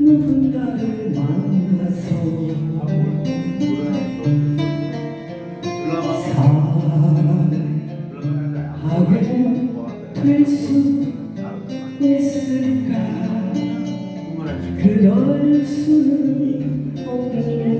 누군가를 만나서 사랑하게 될 수 있을까? 그럴 수는 없는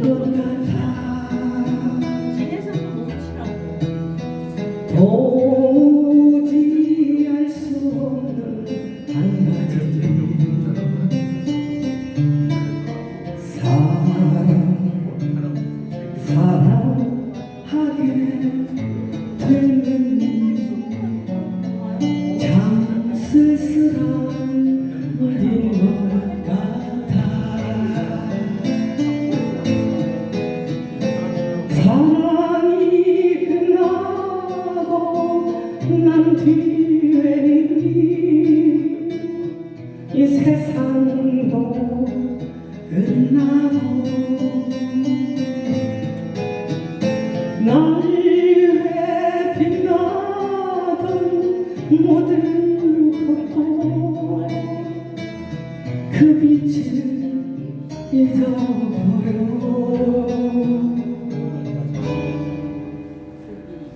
끝나고 날 위해 빛나던 모든 것도 그 빛을 잊어버려.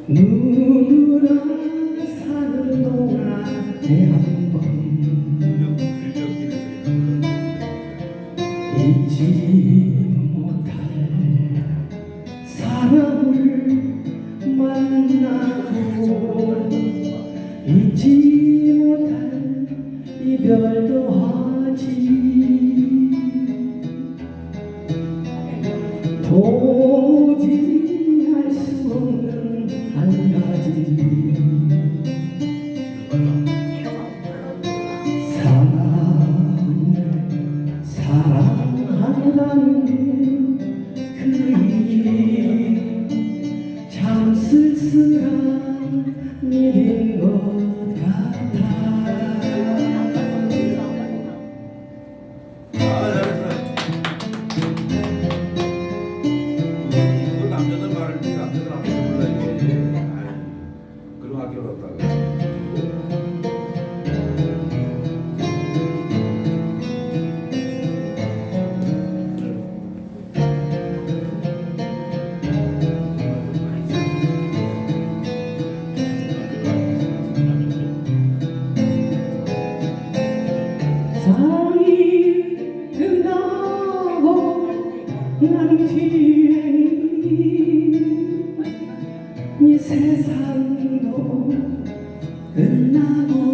누구나 사는 동안에 한번 사람을 만나고 잊지 못할 이별도 하지 도저히 알수 없는 한 가지 난 뒤에 이 세상도 끝나고